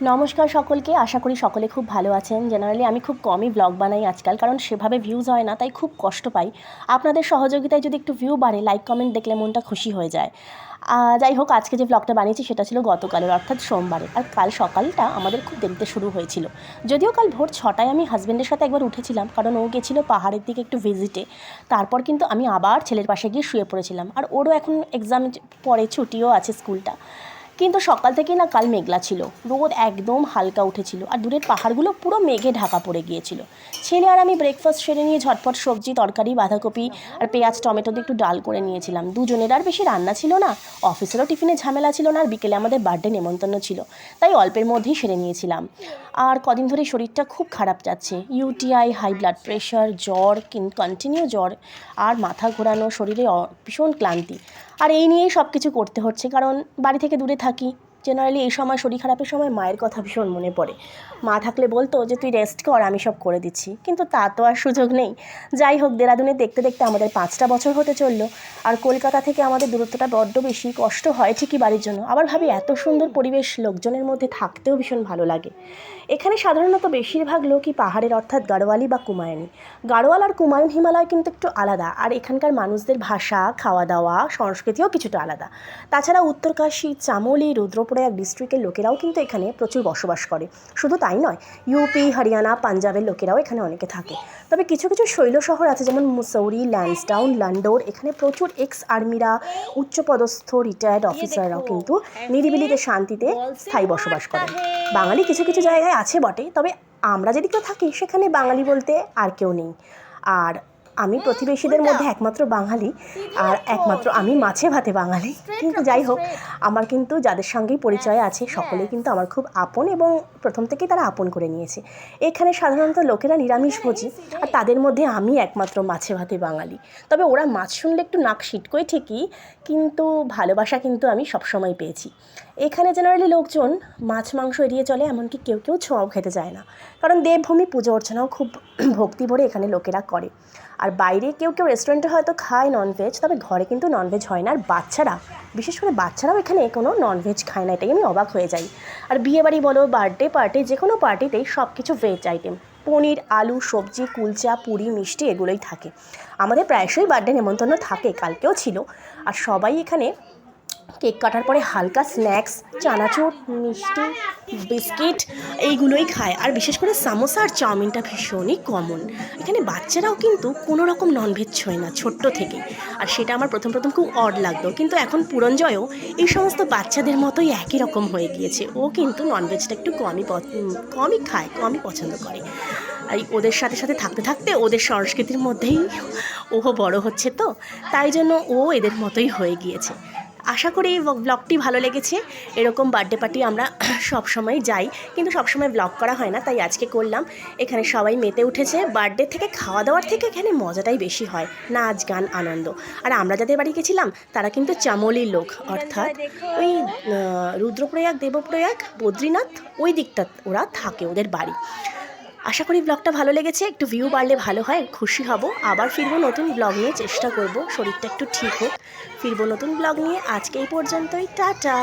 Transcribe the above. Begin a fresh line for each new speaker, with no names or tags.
নমস্কার সকলকে, আশা করি সকলে খুব ভালো আছেন। জেনারেলি আমি খুব কমই ব্লগ বানাই আজকাল, কারণ সেভাবে ভিউজ হয় না, তাই খুব কষ্ট পাই। আপনাদের সহযোগিতায় যদি একটু ভিউ বাড়ে লাইক কমেন্ট দেখলে মনটা খুশি হয়ে যায়। যাই হোক, আজকে যে ব্লগটা বানিয়েছি সেটা ছিল গতকালের, অর্থাৎ সোমবারে আর কাল সকালটা আমাদের খুব দেরিতে শুরু হয়েছিল। যদিও কাল ভোর ছটায় আমি হাজব্যান্ডের সাথে একবার উঠেছিলাম, কারণ ও গেছিল পাহাড়ের দিকে একটু ভিজিটে তারপর কিন্তু আমি আবার ছেলের পাশে গিয়ে শুয়ে পড়েছিলাম। আর ওরও এখন এক্সাম পরে ছুটিও আছে স্কুলটা কিন্তু সকাল থেকেই না কাল মেঘলা ছিল। রোদ একদম হালকা উঠেছিল আর দূরের পাহাড়গুলো পুরো মেঘে ঢাকা পড়ে গিয়েছিল। ছেলে আর আমি ব্রেকফাস্ট সেরে নিয়ে ঝটপট সবজি, তরকারি, বাঁধাকপি আর পেঁয়াজ, টমেটো দিয়ে একটু ডাল করে নিয়েছিলাম। দুজনের আর বেশি রান্না ছিল না। অফিসেরও টিফিনে ঝামেলা ছিল না আর বিকেলে আমাদের বার্থডে নেমন্তন্ন ছিল। তাই অল্পের মধ্যেই সেরে নিয়েছিলাম। আর কদিন ধরে শরীরটা খুব খারাপ যাচ্ছে। ইউটিআই হাই ব্লাড প্রেশার জ্বর কন্টিনিউ জ্বর। আর মাথা ঘোরানো, শরীরে ভীষণ ক্লান্তি। আর এই নিয়েই সব কিছু করতে হচ্ছে কারণ বাড়ি থেকে দূরে থাকি। জেনারেলি এই সময় শরীর খারাপের সময় মায়ের কথা ভীষণ মনে পড়ে। মা থাকলে বলতো যে, তুই রেস্ট কর, আমি সব করে দিচ্ছি। কিন্তু তা তো আর সুযোগ নেই। যাই হোক, দেরাদুনে দেখতে দেখতে আমাদের পাঁচটা বছর হতে চলল। আর কলকাতা থেকে আমাদের দূরত্বটা বড্ড বেশি, কষ্ট হয় ঠিকই বাড়ির জন্য। আবার ভাবি, এত সুন্দর পরিবেশ, লোকজনের মধ্যে থাকতেও ভীষণ ভালো লাগে। এখানে সাধারণত বেশিরভাগ লোকই পাহাড়ের অর্থাৎ গাড়োয়ালি বা কুমায়ুনি। গাড়োয়াল আর কুমায়ুন হিমালয় কিন্তু একটু আলাদা। আর এখানকার মানুষদের ভাষা খাওয়া দাওয়া সংস্কৃতিও কিছুটা আলাদা। তাছাড়া উত্তরকাশী, চামোলি রুদ্রপ্রয়াগ ডিস্ট্রিক্টের লোকেরাও কিন্তু এখানে প্রচুর বসবাস করে। শুধু তাই নয় ইউপি হরিয়ানা পাঞ্জাবের লোকেরাও এখানে অনেকে থাকে। তবে কিছু কিছু শৈল শহর আছে, যেমন মুসৌরি ল্যান্সডাউন লান্ডোর এখানে প্রচুর এক্স আর্মিরা উচ্চপদস্থ রিটায়ার্ড অফিসাররাও কিন্তু নিরিবিলিতে শান্তিতে স্থায়ী বসবাস করেন বাঙালি কিছু কিছু জায়গায় আছে বটে, তবে আমরা যেদিকে থাকি, সেখানে বাঙালি বলতে আর কেউ নেই। আর আমি প্রতিবেশীদের মধ্যে একমাত্র বাঙালি আর একমাত্র আমি মাছে ভাতে বাঙালি। কিন্তু যাই হোক আমার কিন্তু যাদের সঙ্গেই পরিচয় আছে সকলেই কিন্তু আমার খুব আপন এবং প্রথম থেকেই তারা আপন করে নিয়েছে। এখানে সাধারণত লোকেরা নিরামিষভোজী আর তাদের মধ্যে আমি একমাত্র মাছে ভাতে বাঙালি। তবে ওরা মাছ শুনলে একটু নাক সিটকোয় ঠিকই কিন্তু ভালোবাসা কিন্তু আমি সবসময় পেয়েছি। এখানে জেনারেলি লোকজন মাছ মাংস এড়িয়ে চলে এমনকি কেউ কেউ ছোঁয়াও খেতে যায় না। কারণ দেবভূমি পুজো অর্চনাও খুব ভক্তি ভরে এখানে লোকেরা করে। আর বাইরে কেউ কেউ রেস্টুরেন্টে হয়তো খায় ননভেজ তবে ঘরে কিন্তু ননভেজ হয় না। আর বাচ্চারা, বিশেষ করে বাচ্চারাও এখানে কোনো ননভেজ খায় না, এটাই আমি অবাক হয়ে যাই। আর বিয়েবাড়ি বলো বার্থডে পার্টি যে কোনো পার্টিতেই সব কিছু ভেজ আইটেম পনির, আলু, সবজি, কুলচা, পুরি, মিষ্টি, এগুলোই থাকে। আমাদের প্রায়শই বার্থডে নেমন্তন্ন থাকে, কালকেও ছিল। আর সবাই এখানে কেক কাটার পরে হালকা স্ন্যাক্স, চানাচুর, মিষ্টি, বিস্কিট, এইগুলোই খায়। আর বিশেষ করে সামোসা আর চাউমিনটা ভীষণই কমন এখানে বাচ্চারাও কিন্তু কোনো রকম ননভেজ ছোঁয় না, ছোট্ট থেকেই। আর সেটা আমার প্রথম প্রথম খুব অড লাগতো কিন্তু এখন পুরঞ্জয়ও এই সমস্ত বাচ্চাদের মতোই একই রকম হয়ে গিয়েছে। ও কিন্তু ননভেজটা একটু কমই কমই খায়, কমই পছন্দ করে। আর ওদের সাথে সাথে থাকতে থাকতে ওদের সংস্কৃতির মধ্যেই ও বড় হচ্ছে তো। তাই জন্য ও এদের মতোই হয়ে গিয়েছে। আশা করি এই ব্লগটি ভালো লেগেছে। এরকম বার্থডে পার্টি আমরা সব সময় যাই। কিন্তু সব সময় ব্লগ করা হয় না, তাই আজকে করলাম। এখানে সবাই মেতে উঠেছে। বার্থডে থেকে খাওয়া দাওয়ার থেকে এখানে মজাটাই বেশি হয়, নাচ, গান, আনন্দ। আর আমরা যাদের বাড়ি গেছিলাম, তারা কিন্তু চামলির লোক। অর্থাৎ ওই রুদ্রপ্রয়াগ, দেবপ্রয়াগ, বদ্রীনাথ, ওই দিকটা ওরা থাকে ওদের বাড়ি। আশা করি ব্লগটা ভালো লেগেছে, একটু ভিউ বাড়লে ভালো হয়, খুশি হব। আবার ফিরবো নতুন ব্লগ নিয়ে, চেষ্টা করব, শরীরটা একটু ঠিক হোক। ফিরবো নতুন ব্লগ নিয়ে, আজকে এই পর্যন্তই, টাটা!